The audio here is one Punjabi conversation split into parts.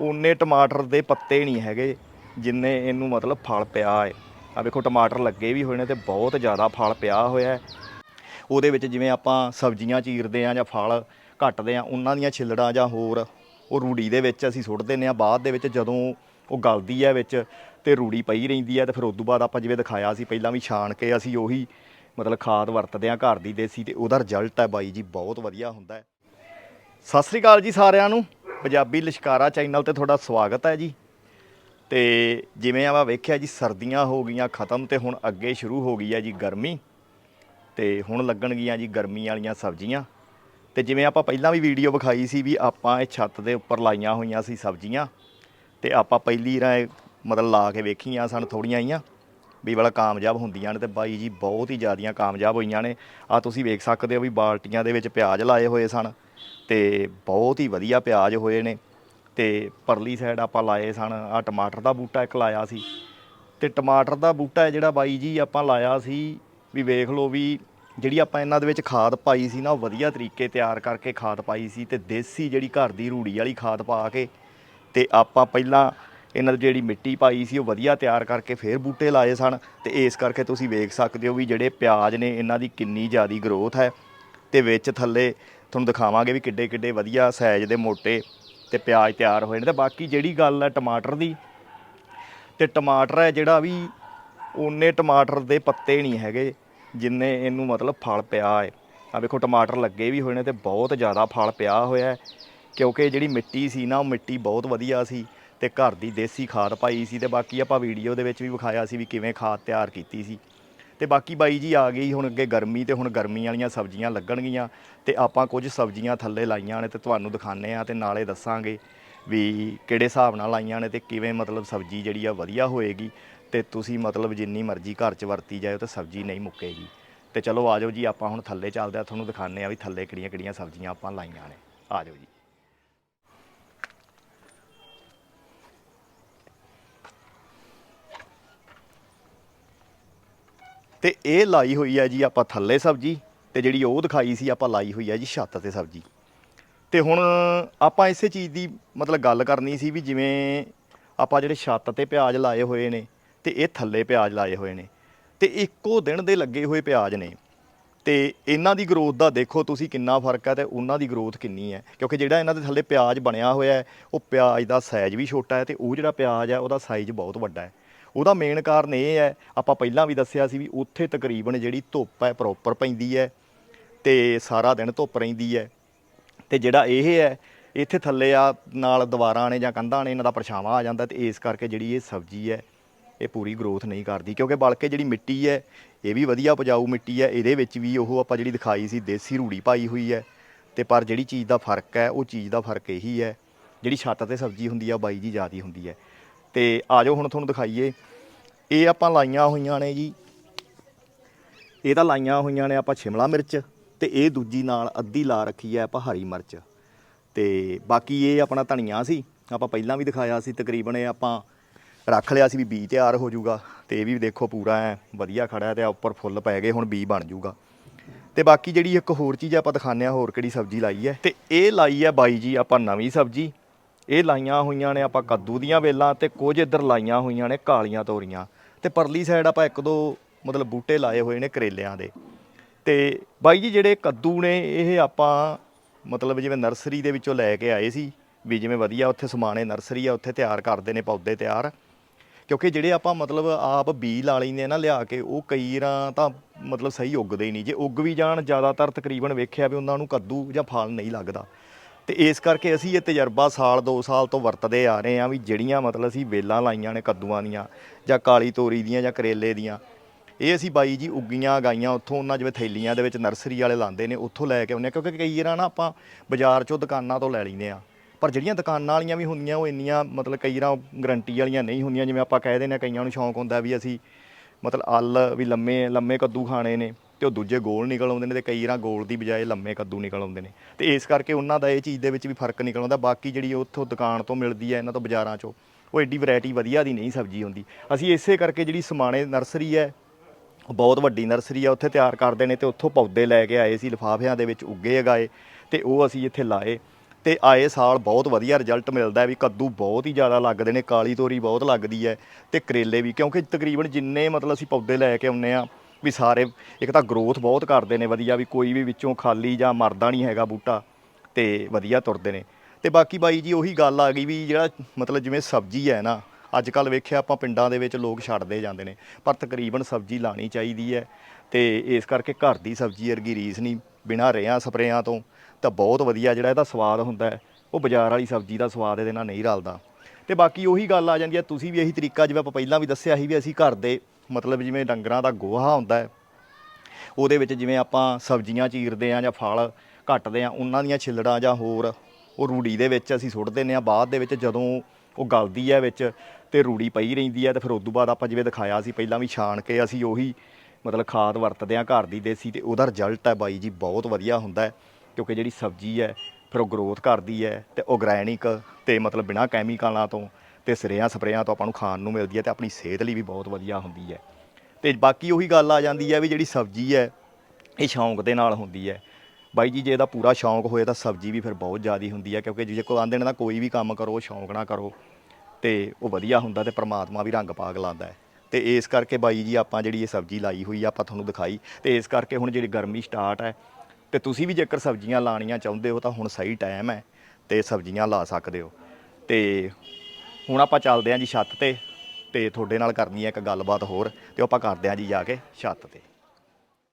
ਉਨੇ ਟਮਾਟਰ ਦੇ ਪੱਤੇ ਨਹੀਂ ਹੈਗੇ, ਜਿੰਨੇ ਇਹਨੂੰ ਮਤਲਬ ਫਲ ਪਿਆ ਹੈ। ਆ ਵੇਖੋ, ਟਮਾਟਰ ਲੱਗੇ ਵੀ ਹੋਏ ਨੇ ਤੇ ਬਹੁਤ ਜ਼ਿਆਦਾ ਫਲ ਪਿਆ ਹੋਇਆ ਹੈ। ਉਹਦੇ ਵਿੱਚ ਜਿਵੇਂ ਆਪਾਂ ਸਬਜ਼ੀਆਂ ਚੀਰਦੇ ਆ ਜਾਂ ਫਲ ਕੱਟਦੇ ਆ ਉਹਨਾਂ ਦੀਆਂ ਛਿੱਲੜਾਂ ਜਾਂ ਹੋਰ, ਉਹ ਰੂੜੀ ਦੇ ਵਿੱਚ ਅਸੀਂ ਸੁੱਟ ਦਿੰਦੇ ਆ ਬਾਅਦ ਦੇ ਵਿੱਚ ਜਦੋਂ ਉਹ ਗਲਦੀ ਹੈ ਵਿੱਚ ਤੇ ਰੂੜੀ ਪਈ ਰਹਿੰਦੀ ਹੈ ਤੇ ਫਿਰ ਉਸ ਤੋਂ ਬਾਅਦ ਆਪਾਂ ਜਿਵੇਂ ਦਿਖਾਇਆ ਸੀ, ਪਹਿਲਾਂ ਵੀ ਛਾਣ ਕੇ ਅਸੀਂ ਉਹੀ ਮਤਲਬ ਖਾਦ ਵਰਤਦੇ ਆ ਘਰ ਦੀ ਦੇਸੀ ਤੇ ਉਹਦਾ ਰਿਜ਼ਲਟ ਹੈ ਬਾਈ ਜੀ, ਬਹੁਤ ਵਧੀਆ ਹੁੰਦਾ ਹੈ। ਸਤਿ ਸ੍ਰੀ ਅਕਾਲ ਜੀ ਸਾਰਿਆਂ ਨੂੰ। ਪੰਜਾਬੀ ਲਿਸ਼ਕਾਰਾ ਚੈਨਲ ਤੇ ਤੁਹਾਡਾ ਸਵਾਗਤ ਹੈ ਜੀ। ਤੇ ਜਿਵੇਂ ਆਪਾਂ ਵੇਖਿਆ ਜੀ, ਸਰਦੀਆਂ ਹੋ ਗਈਆਂ, ਖਤਮ ਤੇ ਹੁਣ ਅੱਗੇ ਸ਼ੁਰੂ ਹੋ ਗਈ ਹੈ ਜੀ ਗਰਮੀ। ਤੇ ਹੁਣ ਲੱਗਣਗੀਆਂ ਜੀ ਗਰਮੀ ਵਾਲੀਆਂ ਸਬਜ਼ੀਆਂ। ਤੇ ਜਿਵੇਂ ਆਪਾਂ ਪਹਿਲਾਂ ਵੀ ਵੀਡੀਓ ਵਿਖਾਈ ਸੀ ਵੀ ਆਪਾਂ ਇਹ ਛੱਤ ਦੇ ਉੱਪਰ ਲਾਈਆਂ ਹੋਈਆਂ ਸੀ ਸਬਜ਼ੀਆਂ। ਤੇ ਆਪਾਂ ਪਹਿਲੀ ਰਾਂ ਮਤਲਬ ਲਾ ਕੇ ਵੇਖੀਆਂ ਸਨ ਥੋੜੀਆਂ ਆਈਆਂ ਵੀ ਬੜਾ ਕਾਮਯਾਬ ਹੁੰਦੀਆਂ ਨੇ ਤੇ ਬਾਈ ਜੀ ਬਹੁਤ ਹੀ ਜ਼ਿਆਦੀਆਂ ਕਾਮਯਾਬ ਹੋਈਆਂ ਨੇ। ਆ ਤੁਸੀਂ ਵੇਖ ਸਕਦੇ ਹੋ ਵੀ ਬਾਲਟੀਆਂ ਦੇ ਵਿੱਚ ਪਿਆਜ਼ ਲਾਏ ਹੋਏ ਸਨ। ਤੇ ਬਹੁਤ ਹੀ ਵਧੀਆ ਪਿਆਜ਼ ਹੋਏ ਨੇ। ਤੇ ਪਰਲੀ ਸਾਈਡ ਆਪਾਂ ਲਾਏ ਸਨ ਆ ਟਮਾਟਰ ਦਾ ਬੂਟਾ ਇੱਕ ਲਾਇਆ ਸੀ। ਤੇ ਟਮਾਟਰ ਦਾ ਬੂਟਾ ਹੈ ਜਿਹੜਾ ਬਾਈ ਜੀ ਆਪਾਂ ਲਾਇਆ ਸੀ, ਵੀ ਵੇਖ ਲਓ ਵੀ ਜਿਹੜੀ ਆਪਾਂ ਇਹਨਾਂ ਦੇ ਵਿੱਚ ਖਾਦ ਪਾਈ ਸੀ ਨਾ, ਉਹ ਵਧੀਆ ਤਰੀਕੇ ਤਿਆਰ ਕਰਕੇ ਖਾਦ ਪਾਈ ਸੀ ਤੇ ਦੇਸੀ ਜਿਹੜੀ ਘਰ ਦੀ ਰੂੜੀ ਵਾਲੀ ਖਾਦ ਪਾ ਕੇ ਤੇ ਆਪਾਂ ਪਹਿਲਾਂ ਇਹਨਾਂ ਦੀ ਜਿਹੜੀ ਮਿੱਟੀ ਪਾਈ ਸੀ, ਉਹ ਵਧੀਆ ਤਿਆਰ ਕਰਕੇ ਫੇਰ ਬੂਟੇ ਲਾਏ ਸਨ। ਤੇ ਇਸ ਕਰਕੇ ਤੁਸੀਂ ਵੇਖ ਸਕਦੇ ਹੋ ਵੀ ਜਿਹੜੇ ਪਿਆਜ਼ ਨੇ, ਇਹਨਾਂ ਦੀ ਕਿੰਨੀ ਜ਼ਿਆਦੀ ਗਰੋਥ ਹੈ। ਤੇ ਵਿੱਚ ਥੱਲੇ ਤੁਹਾਨੂੰ ਦਿਖਾਵਾਂਗੇ ਵੀ ਕਿੱਡੇ ਕਿੱਡੇ ਵਧੀਆ ਸਾਈਜ਼ ਦੇ ਮੋਟੇ ਤੇ ਪਿਆਜ਼ ਤਿਆਰ ਹੋਏ ਨੇ ਤੇ ਬਾਕੀ ਜਿਹੜੀ ਗੱਲ ਹੈ ਟਮਾਟਰ ਦੀ ਤੇ ਟਮਾਟਰ ਹੈ ਜਿਹੜਾ ਵੀ ਓਨੇ ਟਮਾਟਰ ਦੇ ਪੱਤੇ ਨਹੀਂ ਹੈਗੇ ਜਿੰਨੇ ਇਹਨੂੰ ਮਤਲਬ ਫਲ ਪਿਆ ਹੈ। ਆ ਵੇਖੋ, ਟਮਾਟਰ ਲੱਗੇ ਵੀ ਹੋਏ ਨੇ ਤੇ ਬਹੁਤ ਜ਼ਿਆਦਾ ਫਲ ਪਿਆ ਹੋਇਆ ਕਿਉਂਕਿ ਜਿਹੜੀ ਮਿੱਟੀ ਸੀ ਨਾ, ਉਹ ਮਿੱਟੀ ਬਹੁਤ ਵਧੀਆ ਸੀ ਤੇ ਘਰ ਦੀ ਦੇਸੀ ਖਾਦ ਪਾਈ ਸੀ ਤੇ ਬਾਕੀ ਆਪਾਂ ਵੀਡੀਓ ਦੇ ਵਿੱਚ ਵੀ ਵਿਖਾਇਆ ਸੀ ਵੀ ਕਿਵੇਂ ਖਾਦ ਤਿਆਰ ਕੀਤੀ ਸੀ। ਤੇ ਬਾਕੀ ਬਾਈ ਜੀ ਆ ਗਈ ਹੁਣ ਅੱਗੇ ਗਰਮੀ ਤੇ ਹੁਣ ਗਰਮੀ ਵਾਲੀਆਂ ਸਬਜ਼ੀਆਂ ਲੱਗਣਗੀਆਂ ਤੇ ਆਪਾਂ ਕੁਝ ਸਬਜ਼ੀਆਂ ਥੱਲੇ ਲਾਈਆਂ ਨੇ ਤੇ ਤੁਹਾਨੂੰ ਦਿਖਾਣੇ ਆ ਤੇ ਨਾਲੇ ਦੱਸਾਂਗੇ ਵੀ ਕਿਹੜੇ ਹਿਸਾਬ ਨਾਲ ਲਾਈਆਂ ਨੇ ਤੇ ਕਿਵੇਂ ਮਤਲਬ ਸਬਜ਼ੀ ਜਿਹੜੀ ਆ ਵਧੀਆ ਹੋਏਗੀ ਤੇ ਤੁਸੀਂ ਮਤਲਬ ਜਿੰਨੀ ਮਰਜ਼ੀ ਘਰ 'ਚ ਵਰਤੀ ਜਾਇਓ ਤੇ ਸਬਜ਼ੀ ਨਹੀਂ ਮੁੱਕੇਗੀ। ਤੇ ਚਲੋ ਆਜੋ ਜੀ, ਆਪਾਂ ਹੁਣ ਥੱਲੇ ਚੱਲਦੇ ਆ ਤੁਹਾਨੂੰ ਦਿਖਾਣੇ ਆ ਵੀ ਥੱਲੇ ਕਿਹੜੀਆਂ ਕਿਹੜੀਆਂ ਸਬਜ਼ੀਆਂ ਆਪਾਂ ਲਾਈਆਂ ਨੇ। ਆਜੋ ਜੀ। ਤੇ ਇਹ ਲਾਈ ਹੋਈ ਹੈ ਜੀ ਆਪਾਂ ਥੱਲੇ ਸਬਜ਼ੀ ਤੇ ਜਿਹੜੀ ਉਹ ਦਿਖਾਈ ਸੀ ਆਪਾਂ ਲਾਈ ਹੋਈ ਹੈ ਜੀ ਛੱਤ ਤੇ ਸਬਜ਼ੀ। ਤੇ ਹੁਣ ਆਪਾਂ ਇਸੇ ਚੀਜ਼ ਦੀ ਮਤਲਬ ਗੱਲ ਕਰਨੀ ਸੀ ਵੀ ਜਿਵੇਂ ਆਪਾਂ ਜਿਹੜੇ ਛੱਤ ਤੇ ਪਿਆਜ਼ ਲਾਏ ਹੋਏ ਨੇ ਤੇ ਇਹ ਥੱਲੇ ਪਿਆਜ਼ ਲਾਏ ਹੋਏ ਨੇ। ਤੇ ਇੱਕੋ ਦਿਨ ਦੇ ਲੱਗੇ ਹੋਏ ਪਿਆਜ਼ ਨੇ। ਤੇ ਇਹਨਾਂ ਦੀ ਗਰੋਥ ਦਾ ਦੇਖੋ ਤੁਸੀਂ ਕਿੰਨਾ ਫ਼ਰਕ ਹੈ ਤੇ ਉਹਨਾਂ ਦੀ ਗਰੋਥ ਕਿੰਨੀ ਹੈ ਕਿਉਂਕਿ ਜਿਹੜਾ ਇਹਨਾਂ ਦੇ ਥੱਲੇ ਪਿਆਜ਼ ਬਣਿਆ ਹੋਇਆ ਹੈ, ਉਹ ਪਿਆਜ਼ ਦਾ ਸਾਈਜ਼ ਵੀ ਛੋਟਾ ਹੈ ਤੇ ਉਹ ਜਿਹੜਾ ਪਿਆਜ਼ ਹੈ ਉਹਦਾ ਸਾਈਜ਼ ਬਹੁਤ ਵੱਡਾ ਹੈ। ਉਹਦਾ ਮੇਨ ਕਾਰਨ ਇਹ ਹੈ, ਆਪਾਂ ਪਹਿਲਾਂ ਵੀ ਦੱਸਿਆ ਸੀ ਵੀ ਉੱਥੇ ਤਕਰੀਬਨ ਜਿਹੜੀ ਧੁੱਪ ਹੈ ਪ੍ਰੋਪਰ ਪੈਂਦੀ ਹੈ ਤੇ ਸਾਰਾ ਦਿਨ ਧੁੱਪ ਰਹਿੰਦੀ ਹੈ। ਤੇ ਜਿਹੜਾ ਇਹ ਹੈ, ਇੱਥੇ ਥੱਲੇ ਆ ਨਾਲ ਦੀਵਾਰਾਂ ਨੇ ਜਾਂ ਕੰਧਾਂ ਨੇ ਇਹਨਾਂ ਦਾ ਪਰਛਾਵਾਂ ਆ ਜਾਂਦਾ ਤੇ ਇਸ ਕਰਕੇ ਜਿਹੜੀ ਇਹ ਸਬਜ਼ੀ ਹੈ, ਇਹ ਪੂਰੀ ਗਰੋਥ ਨਹੀਂ ਕਰਦੀ ਕਿਉਂਕਿ ਬਲਕਿ ਜਿਹੜੀ ਮਿੱਟੀ ਹੈ, ਇਹ ਵੀ ਵਧੀਆ ਉਪਜਾਊ ਮਿੱਟੀ ਹੈ। ਇਹਦੇ ਵਿੱਚ ਵੀ ਉਹ ਆਪਾਂ ਜਿਹੜੀ ਦਿਖਾਈ ਸੀ, ਦੇਸੀ ਰੂੜੀ ਪਾਈ ਹੋਈ ਹੈ ਤੇ ਪਰ ਜਿਹੜੀ ਚੀਜ਼ ਦਾ ਫ਼ਰਕ ਹੈ, ਉਹ ਚੀਜ਼ ਦਾ ਫ਼ਰਕ ਇਹੀ ਹੈ। ਜਿਹੜੀ ਛੱਤ ਤੇ ਸਬਜ਼ੀ ਹੁੰਦੀ ਆ ਬਾਈ ਜੀ ਜ਼ਿਆਦੀ ਹੁੰਦੀ ਹੈ। ਤੇ ਆਜੋ ਹੁਣ ਤੁਹਾਨੂੰ ਦਿਖਾਈਏ। ਇਹ ਆਪਾਂ ਲਾਈਆਂ ਹੋਈਆਂ ਨੇ ਜੀ। ਇਹ ਤਾਂ ਲਾਈਆਂ ਹੋਈਆਂ ਨੇ ਆਪਾਂ ਸ਼ਿਮਲਾ ਮਿਰਚ ਤੇ ਇਹ ਦੂਜੀ ਨਾਲ ਅੱਧੀ ਲਾ ਰੱਖੀ ਹੈ ਆਪਾਂ ਹਰੀ ਮਿਰਚ। ਤੇ ਬਾਕੀ ਇਹ ਆਪਣਾ ਧਨੀਆ ਸੀ, ਆਪਾਂ ਪਹਿਲਾਂ ਵੀ ਦਿਖਾਇਆ ਸੀ, ਤਕਰੀਬਨ ਇਹ ਆਪਾਂ ਰੱਖ ਲਿਆ ਸੀ ਵੀ ਬੀ ਤਿਆਰ ਹੋ ਜਾਊਗਾ ਤੇ ਇਹ ਵੀ ਦੇਖੋ ਪੂਰਾ ਐ ਵਧੀਆ ਖੜਾ ਹੈ ਤੇ ਉੱਪਰ ਫੁੱਲ ਪੈ ਗਏ, ਹੁਣ ਬੀ ਬਣ ਜਾਊਗਾ। ਤੇ ਬਾਕੀ ਜਿਹੜੀ ਇੱਕ ਹੋਰ ਚੀਜ਼ ਆਪਾਂ ਦਿਖਾਉਂਦੇ ਆ ਹੋਰ ਕਿਹੜੀ ਸਬਜ਼ੀ ਲਾਈ ਹੈ। ਤੇ ਇਹ ਲਾਈ ਹੈ ਬਾਈ ਜੀ ਆਪਾਂ ਨਵੀਂ ਸਬਜ਼ੀ। ਇਹ ਲਾਈਆਂ ਹੋਈਆਂ ਨੇ ਆਪਾਂ ਕੱਦੂ ਦੀਆਂ ਵੇਲਾਂ ਤੇ ਕੁਝ ਇੱਧਰ ਲਾਈਆਂ ਹੋਈਆਂ ਨੇ ਕਾਲੀਆਂ ਤੋਰੀਆਂ। ਤੇ ਪਰਲੀ ਸਾਈਡ ਆਪਾਂ ਇੱਕ ਦੋ ਮਤਲਬ ਬੂਟੇ ਲਾਏ ਹੋਏ ਨੇ ਕਰੇਲਿਆਂ ਦੇ। ਤੇ ਬਾਈ ਜੀ ਜਿਹੜੇ ਕੱਦੂ ਨੇ, ਇਹ ਆਪਾਂ ਮਤਲਬ ਜਿਵੇਂ ਨਰਸਰੀ ਦੇ ਵਿੱਚੋਂ ਲੈ ਕੇ ਆਏ ਸੀ ਵੀ ਜਿਵੇਂ ਵਧੀਆ ਉੱਥੇ ਸਮਾਣੇ ਨਰਸਰੀ ਆ, ਉੱਥੇ ਤਿਆਰ ਕਰਦੇ ਨੇ ਪੌਦੇ ਤਿਆਰ। ਕਿਉਂਕਿ ਜਿਹੜੇ ਆਪਾਂ ਮਤਲਬ ਆਪ ਬੀ ਲਾ ਲੈਂਦੇ ਆ ਨਾ ਲਿਆ ਕੇ, ਉਹ ਕਈ ਰਾਂ ਤਾਂ ਮਤਲਬ ਸਹੀ ਉੱਗਦੇ ਹੀ ਨਹੀਂ। ਜੇ ਉੱਗ ਵੀ ਜਾਣ, ਜ਼ਿਆਦਾਤਰ ਤਕਰੀਬਨ ਵੇਖਿਆ ਵੀ ਉਹਨਾਂ ਨੂੰ ਕੱਦੂ ਜਾਂ ਫਲ ਨਹੀਂ ਲੱਗਦਾ। ਤੇ ਇਸ ਕਰਕੇ ਅਸੀਂ ਇਹ ਤਜਰਬਾ ਸਾਲ 2 ਸਾਲ ਤੋਂ ਵਰਤਦੇ ਆ ਰਹੇ ਆ ਵੀ ਜਿਹੜੀਆਂ ਮਤਲਬ ਅਸੀਂ ਵੇਲਾਂ ਲਾਈਆਂ ਨੇ ਕੱਦੂਆਂ ਦੀਆਂ ਜਾਂ ਕਾਲੀ ਤੋਰੀ ਦੀਆਂ ਜਾਂ ਕਰੇਲੇ ਦੀਆਂ, ਇਹ ਅਸੀਂ ਬਾਈ ਜੀ ਉੱਗੀਆਂ ਗਾਈਆਂ ਉੱਥੋਂ ਉਹਨਾਂ ਜਿਵੇਂ ਥੈਲੀਆਂ ਦੇ ਵਿੱਚ ਨਰਸਰੀ ਵਾਲੇ ਲਾਉਂਦੇ ਨੇ, ਉੱਥੋਂ ਲੈ ਕੇ ਆਉਂਦੇ ਹਾਂ। ਕਿਉਂਕਿ ਕਈ ਵਾਰਾਂ ਨਾ ਆਪਾਂ ਬਾਜ਼ਾਰ ਚੋਂ ਦੁਕਾਨਾਂ ਤੋਂ ਲੈ ਲੈਂਦੇ ਆ ਪਰ ਜਿਹੜੀਆਂ ਦੁਕਾਨਾਂ ਵਾਲੀਆਂ ਵੀ ਹੁੰਦੀਆਂ, ਉਹ ਇੰਨੀਆਂ ਮਤਲਬ ਕਈ ਵਾਰਾਂ ਗਰੰਟੀ ਵਾਲੀਆਂ ਨਹੀਂ ਹੁੰਦੀਆਂ, ਜਿਵੇਂ ਆਪਾਂ ਕਹਿ ਦਿੰਦੇ ਆ ਕਈਆਂ ਨੂੰ ਸ਼ੌਂਕ ਹੁੰਦਾ ਵੀ ਅਸੀਂ ਮਤਲਬ ਅੱਲ ਵੀ ਲੰਮੇ ਲੰਮੇ ਕੱਦੂ ਖਾਣੇ ਨੇ। ਤੇ ਉਹ ਦੂਜੇ ਗੋਲ ਨਿਕਲ ਆਉਂਦੇ ਨੇ ਤੇ ਕਈ ਵਾਰਾਂ ਗੋਲ ਦੀ ਬਜਾਏ ਲੰਮੇ ਕੱਦੂ ਨਿਕਲ ਆਉਂਦੇ ਨੇ। ਤੇ ਇਸ ਕਰਕੇ ਉਹਨਾਂ ਦਾ ਇਹ ਚੀਜ਼ ਦੇ ਵਿੱਚ ਵੀ ਫ਼ਰਕ ਨਿਕਲ ਆਉਂਦਾ। ਬਾਕੀ ਜਿਹੜੀ ਉੱਥੋਂ ਦੁਕਾਨ ਤੋਂ ਮਿਲਦੀ ਹੈ ਇਹਨਾਂ ਤੋਂ ਬਾਜ਼ਾਰਾਂ ਚੋਂ, ਉਹ ਐਡੀ ਵੈਰਾਈਟੀ ਵਧੀਆ ਦੀ ਨਹੀਂ ਸਬਜ਼ੀ ਹੁੰਦੀ। ਅਸੀਂ ਇਸੇ ਕਰਕੇ ਜਿਹੜੀ ਸਮਾਣੇ ਨਰਸਰੀ ਹੈ ਬਹੁਤ ਵੱਡੀ ਨਰਸਰੀ ਆ, ਉੱਥੇ ਤਿਆਰ ਕਰਦੇ ਨੇ ਤੇ ਉੱਥੋਂ ਪੌਦੇ ਲੈ ਕੇ ਆਏ ਸੀ, ਲਿਫਾਫਿਆਂ ਦੇ ਵਿੱਚ ਉੱਗੇ ਉਗਾਏ ਤੇ ਉਹ ਅਸੀਂ ਇੱਥੇ ਲਾਏ। ਤੇ ਆਏ ਸਾਲ ਬਹੁਤ ਵਧੀਆ ਰਿਜ਼ਲਟ ਮਿਲਦਾ ਵੀ ਕੱਦੂ ਬਹੁਤ ਹੀ ਜ਼ਿਆਦਾ ਲੱਗਦੇ ਨੇ, ਕਾਲੀ ਤੋਰੀ ਬਹੁਤ ਲੱਗਦੀ ਹੈ ਤੇ ਕਰੇਲੇ ਵੀ, ਕਿਉਂਕਿ ਤਕਰੀਬਨ ਜਿੰਨੇ ਮਤਲਬ ਅਸੀਂ ਪੌਦੇ ਲੈ ਕੇ ਆਉਂਦੇ ਆ ਵੀ ਸਾਰੇ, ਇੱਕ ਤਾਂ ਗਰੋਥ ਬਹੁਤ ਕਰਦੇ ਨੇ, ਵਧੀਆ ਵੀ ਕੋਈ ਵੀ ਵਿੱਚੋਂ ਖਾਲੀ ਜਾਂ ਮਰਦਾ ਨਹੀਂ ਹੈਗਾ ਬੂਟਾ, ਤੇ ਵਧੀਆ ਤੁਰਦੇ ਨੇ। ਤੇ ਬਾਕੀ ਬਾਈ ਜੀ ਉਹੀ ਗੱਲ ਆ ਗਈ ਵੀ ਜਿਹੜਾ ਮਤਲਬ ਜਿਵੇਂ ਸਬਜ਼ੀ ਹੈ ਨਾ ਅੱਜ ਕੱਲ ਵੇਖਿਆ ਆਪਾਂ ਪਿੰਡਾਂ ਦੇ ਵਿੱਚ ਲੋਕ ਛੱਡਦੇ ਜਾਂਦੇ ਨੇ, ਪਰ ਤਕਰੀਬਨ ਸਬਜ਼ੀ ਲਾਣੀ ਚਾਹੀਦੀ ਹੈ, ਤੇ ਇਸ ਕਰਕੇ ਘਰ ਦੀ ਸਬਜ਼ੀ ਵਰਗੀ ਰੀਸ ਨਹੀਂ, ਬਿਨਾਂ ਰੇਹਾਂ ਸਪਰੇਆਂ ਤੋਂ, ਤਾਂ ਬਹੁਤ ਵਧੀਆ ਜਿਹੜਾ ਇਹਦਾ ਸਵਾਦ ਹੁੰਦਾ ਉਹ ਬਾਜ਼ਾਰ ਵਾਲੀ ਸਬਜ਼ੀ ਦਾ ਸਵਾਦ ਇਹਦੇ ਨਾਲ ਨਹੀਂ ਰਲਦਾ। ਤੇ ਬਾਕੀ ਉਹੀ ਗੱਲ ਆ ਜਾਂਦੀ ਹੈ, ਤੁਸੀਂ ਵੀ ਇਹੀ ਤਰੀਕਾ ਜਿਵੇਂ ਆਪਾਂ ਪਹਿਲਾਂ ਵੀ ਦੱਸਿਆ ਸੀ ਵੀ ਅਸੀਂ ਘਰ ਦੇ ਮਤਲਬ ਜਿਵੇਂ ਡੰਗਰਾਂ ਦਾ ਗੋਹਾ ਹੁੰਦਾ ਹੈ, ਉਹਦੇ ਵਿੱਚ ਜਿਵੇਂ ਆਪਾਂ ਸਬਜ਼ੀਆਂ ਚੀਰਦੇ ਆ ਜਾਂ ਫਲ ਕੱਟਦੇ ਆ ਉਹਨਾਂ ਦੀਆਂ ਛਿੱਲੜਾਂ ਜਾਂ ਹੋਰ, ਉਹ ਰੂੜੀ ਦੇ ਵਿੱਚ ਅਸੀਂ ਸੁੱਟ ਦਿੰਦੇ ਆ ਬਾਅਦ ਦੇ ਵਿੱਚ ਜਦੋਂ ਉਹ ਗਲਦੀ ਹੈ ਵਿੱਚ ਤੇ ਰੂੜੀ ਪਈ ਰਹਿੰਦੀ ਹੈ ਤੇ ਫਿਰ ਉਸ ਤੋਂ ਬਾਅਦ ਆਪਾਂ ਜਿਵੇਂ ਦਿਖਾਇਆ ਸੀ ਪਹਿਲਾਂ ਵੀ ਛਾਣ ਕੇ ਅਸੀਂ ਉਹੀ ਮਤਲਬ ਖਾਦ ਵਰਤਦੇ ਆ ਘਰ ਦੀ ਦੇਸੀ ਤੇ ਉਹਦਾ ਰਿਜ਼ਲਟ ਹੈ ਬਾਈ ਜੀ ਬਹੁਤ ਵਧੀਆ ਹੁੰਦਾ ਹੈ, ਕਿਉਂਕਿ ਜਿਹੜੀ ਸਬਜ਼ੀ ਹੈ ਫਿਰ ਉਹ ਗਰੋਥ ਕਰਦੀ ਹੈ ਤੇ ਆਰਗੈਨਿਕ ਤੇ ਮਤਲਬ ਬਿਨਾਂ ਕੈਮੀਕਲਾਂ ਤੋਂ ਤੇ ਸਰੇਆਂ ਸਪਰੇਆਂ ਤੋਂ ਆਪਾਂ ਨੂੰ ਖਾਣ ਨੂੰ ਮਿਲਦੀ ਹੈ ਤੇ ਆਪਣੀ ਸਿਹਤ ਲਈ ਵੀ ਬਹੁਤ ਵਧੀਆ ਹੁੰਦੀ ਹੈ। ਤੇ ਬਾਕੀ ਉਹੀ ਗੱਲ ਆ ਜਾਂਦੀ ਹੈ ਵੀ ਜਿਹੜੀ ਸਬਜ਼ੀ ਹੈ, ਇਹ ਸ਼ੌਂਕ ਦੇ ਨਾਲ ਹੁੰਦੀ ਹੈ। ਬਾਈ ਜੀ, ਜੇ ਇਹਦਾ ਪੂਰਾ ਸ਼ੌਂਕ ਹੋਏ ਤਾਂ ਸਬਜ਼ੀ ਵੀ ਫਿਰ ਬਹੁਤ ਜ਼ਿਆਦੀ ਹੁੰਦੀ ਹੈ, ਕਿਉਂਕਿ ਜੇ ਕੋਈ ਆਂਦੇ ਨੇ ਨਾ ਕੋਈ ਵੀ ਕੰਮ ਕਰੋ, ਸ਼ੌਂਕ ਨਾ ਕਰੋ, ਤੇ ਉਹ ਵਧੀਆ ਹੁੰਦਾ ਤੇ ਪ੍ਰਮਾਤਮਾ ਵੀ ਰੰਗ ਪਾਗ ਲਾਉਂਦਾ ਹੈ। ਤੇ ਇਸ ਕਰਕੇ ਬਾਈ ਜੀ, ਆਪਾਂ ਜਿਹੜੀ ਇਹ ਸਬਜ਼ੀ ਲਾਈ ਹੋਈ ਆ, ਆਪਾਂ ਤੁਹਾਨੂੰ ਦਿਖਾਈ। ਤੇ ਇਸ ਕਰਕੇ ਹੁਣ ਜਿਹੜੀ ਗਰਮੀ ਸਟਾਰਟ ਹੈ, ਤੇ ਤੁਸੀਂ ਵੀ ਜੇਕਰ ਸਬਜ਼ੀਆਂ ਲਾਣੀਆਂ ਚਾਹੁੰਦੇ ਹੋ ਤਾਂ ਹੁਣ ਸਹੀ ਟਾਈਮ ਹੈ, ਤੇ ਸਬਜ਼ੀਆਂ ਲਾ ਸਕਦੇ ਹੋ। ਤੇ ਹੁਣ ਆਪਾਂ ਚੱਲਦੇ ਹਾਂ ਜੀ ਛੱਤ ਤੇ ਤੇ ਤੁਹਾਡੇ ਨਾਲ ਕਰਨੀ ਹੈ ਇੱਕ ਗੱਲਬਾਤ ਹੋਰ, ਤੇ ਉਹ ਆਪਾਂ ਕਰਦੇ ਹਾਂ ਜੀ ਜਾ ਕੇ ਛੱਤ ਤੇ।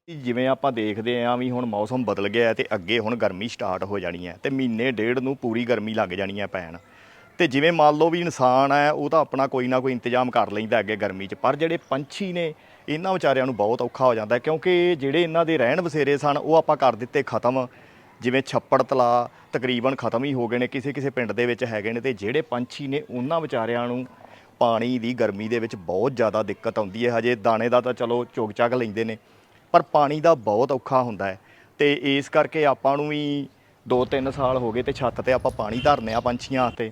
ਜਿਵੇਂ ਆਪਾਂ ਦੇਖਦੇ ਆਂ ਵੀ ਹੁਣ ਮੌਸਮ ਬਦਲ ਗਿਆ ਹੈ ਤੇ ਅੱਗੇ ਹੁਣ ਗਰਮੀ ਸਟਾਰਟ ਹੋ ਜਾਣੀ ਹੈ, ਤੇ ਮਹੀਨੇ ਡੇਢ ਨੂੰ ਪੂਰੀ ਗਰਮੀ ਲੱਗ ਜਾਣੀ ਹੈ ਪੈਣ ਤੇ ਜਿਵੇਂ ਮੰਨ ਲਓ ਵੀ ਇਨਸਾਨ ਹੈ, ਉਹ ਤਾਂ ਆਪਣਾ ਕੋਈ ਨਾ ਕੋਈ ਇੰਤਜ਼ਾਮ ਕਰ ਲੈਂਦਾ ਅੱਗੇ ਗਰਮੀ 'ਚ, ਪਰ ਜਿਹੜੇ ਪੰਛੀ ਨੇ, ਇਹਨਾਂ ਵਿਚਾਰਿਆਂ ਨੂੰ ਬਹੁਤ ਔਖਾ ਹੋ ਜਾਂਦਾ ਕਿਉਂਕਿ ਜਿਹੜੇ ਇਹਨਾਂ ਦੇ ਰਹਿਣ ਬਸੇਰੇ ਸਨ, ਉਹ ਆਪਾਂ ਕਰ ਦਿੱਤੇ ਖਤਮ ਜਿਵੇਂ ਛੱਪੜ ਤਲਾ ਤਕਰੀਬਨ ਖਤਮ ਹੀ ਹੋ ਗਏ ਨੇ, ਕਿਸੇ ਕਿਸੇ ਪਿੰਡ ਦੇ ਵਿੱਚ ਹੈਗੇ ਨੇ ਤੇ ਜਿਹੜੇ ਪੰਛੀ ਨੇ ਉਹਨਾਂ ਵਿਚਾਰਿਆਂ ਨੂੰ ਪਾਣੀ ਦੀ ਗਰਮੀ ਦੇ ਵਿੱਚ ਬਹੁਤ ਜ਼ਿਆਦਾ ਦਿੱਕਤ ਆਉਂਦੀ ਹੈ। ਹਜੇ ਦਾਣੇ ਦਾ ਤਾਂ ਚਲੋ ਚੁਗ ਚੱਕ ਲੈਂਦੇ ਨੇ, ਪਰ ਪਾਣੀ ਦਾ ਬਹੁਤ ਔਖਾ ਹੁੰਦਾ ਹੈ ਤੇ ਇਸ ਕਰਕੇ ਆਪਾਂ ਨੂੰ ਵੀ 2-3 ਸਾਲ ਹੋ ਗਏ ਤੇ ਛੱਤ ਤੇ ਆਪਾਂ ਪਾਣੀ ਧਰਨੇ ਆ ਪੰਛੀਆਂ ਤੇ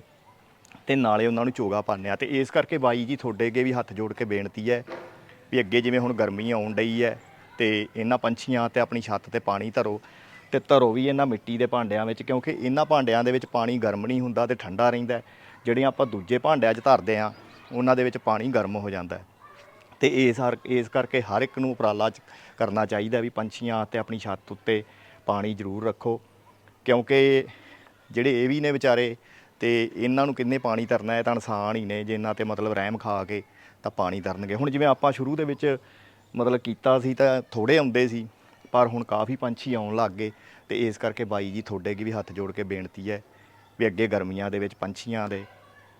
ਤੇ ਨਾਲੇ ਉਹਨਾਂ ਨੂੰ ਚੋਗਾ ਪਾਉਂਦੇ ਆ ਤੇ ਇਸ ਕਰਕੇ ਬਾਈ ਜੀ ਤੁਹਾਡੇ ਅੱਗੇ ਵੀ ਹੱਥ ਜੋੜ ਕੇ ਬੇਨਤੀ ਹੈ ਵੀ ਅੱਗੇ ਜਿਵੇਂ ਹੁਣ ਗਰਮੀ ਆਉਣ ਡਈ ਹੈ ਤੇ ਇਹਨਾਂ ਪੰਛੀਆਂ ਤੇ ਆਪਣੀ ਛੱਤ ਤੇ ਪਾਣੀ ਧਰੋ। ਤੇ ਧਰੋ ਵੀ ਇਹਨਾਂ ਮਿੱਟੀ ਦੇ ਭਾਂਡਿਆਂ ਵਿੱਚ, ਕਿਉਂਕਿ ਇਹਨਾਂ ਭਾਂਡਿਆਂ ਦੇ ਵਿੱਚ ਪਾਣੀ ਗਰਮ ਨਹੀਂ ਹੁੰਦਾ ਤੇ ਠੰਡਾ ਰਹਿੰਦਾ ਜਿਹੜੀਆਂ ਆਪਾਂ ਦੂਜੇ ਭਾਂਡਿਆਂ 'ਚ ਧਰਦੇ ਆ ਉਹਨਾਂ ਦੇ ਵਿੱਚ ਪਾਣੀ ਗਰਮ ਹੋ ਜਾਂਦਾ ਹੈ। ਤੇ ਇਸ ਹਰ, ਇਸ ਕਰਕੇ ਹਰ ਇੱਕ ਨੂੰ ਉਪਰਾਲਾ ਚ- ਕਰਨਾ ਚਾਹੀਦਾ ਵੀ ਪੰਛੀਆਂ ਤੇ ਆਪਣੀ ਛੱਤ ਉੱਤੇ ਪਾਣੀ ਜ਼ਰੂਰ ਰੱਖੋ, ਕਿਉਂਕਿ ਜਿਹੜੇ ਇਹ ਵੀ ਨੇ ਵਿਚਾਰੇ ਤੇ ਇਹਨਾਂ ਨੂੰ ਕਿੰਨੇ ਪਾਣੀ ਤਰਨਾ ਹੈ ਤਾਂ ਇਨਸਾਨ ਹੀ ਨੇ, ਜੇ ਇਹਨਾਂ ਤੇ ਮਤਲਬ ਰਹਿਮ ਖਾ ਕੇ ਤਾਂ ਪਾਣੀ ਤਰਨਗੇ ਹੁਣ ਜਿਵੇਂ ਆਪਾਂ ਸ਼ੁਰੂ ਦੇ ਵਿੱਚ ਮਤਲਬ ਕੀਤਾ ਸੀ ਤਾਂ ਥੋੜੇ ਆਉਂਦੇ ਸੀ ਪਰ ਹੁਣ ਕਾਫੀ ਪੰਛੀ ਆਉਣ ਲੱਗ ਗਏ ਤੇ ਇਸ ਕਰਕੇ ਬਾਈ ਜੀ ਤੁਹਾਡੇ ਅੱਗੇ ਵੀ ਹੱਥ ਜੋੜ ਕੇ ਬੇਨਤੀ ਹੈ ਵੀ ਅੱਗੇ ਗਰਮੀਆਂ ਦੇ ਵਿੱਚ ਪੰਛੀਆਂ ਦੇ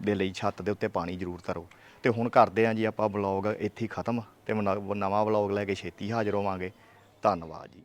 ਦੇ ਲਈ ਛੱਤ ਦੇ ਉੱਤੇ ਪਾਣੀ ਜ਼ਰੂਰ ਧਰੋ। ਤੇ ਹੁਣ ਕਰਦੇ ਆਂ ਜੀ ਆਪਾਂ ਬਲੌਗ ਇੱਥੇ ਹੀ ਖਤਮ ਤੇ ਨਵ- ਨਵਾਂ ਬਲੌਗ ਲੈ ਕੇ ਛੇਤੀ ਹਾਜ਼ਰ ਹੋਵਾਂਗੇ। ਧੰਨਵਾਦ ਜੀ।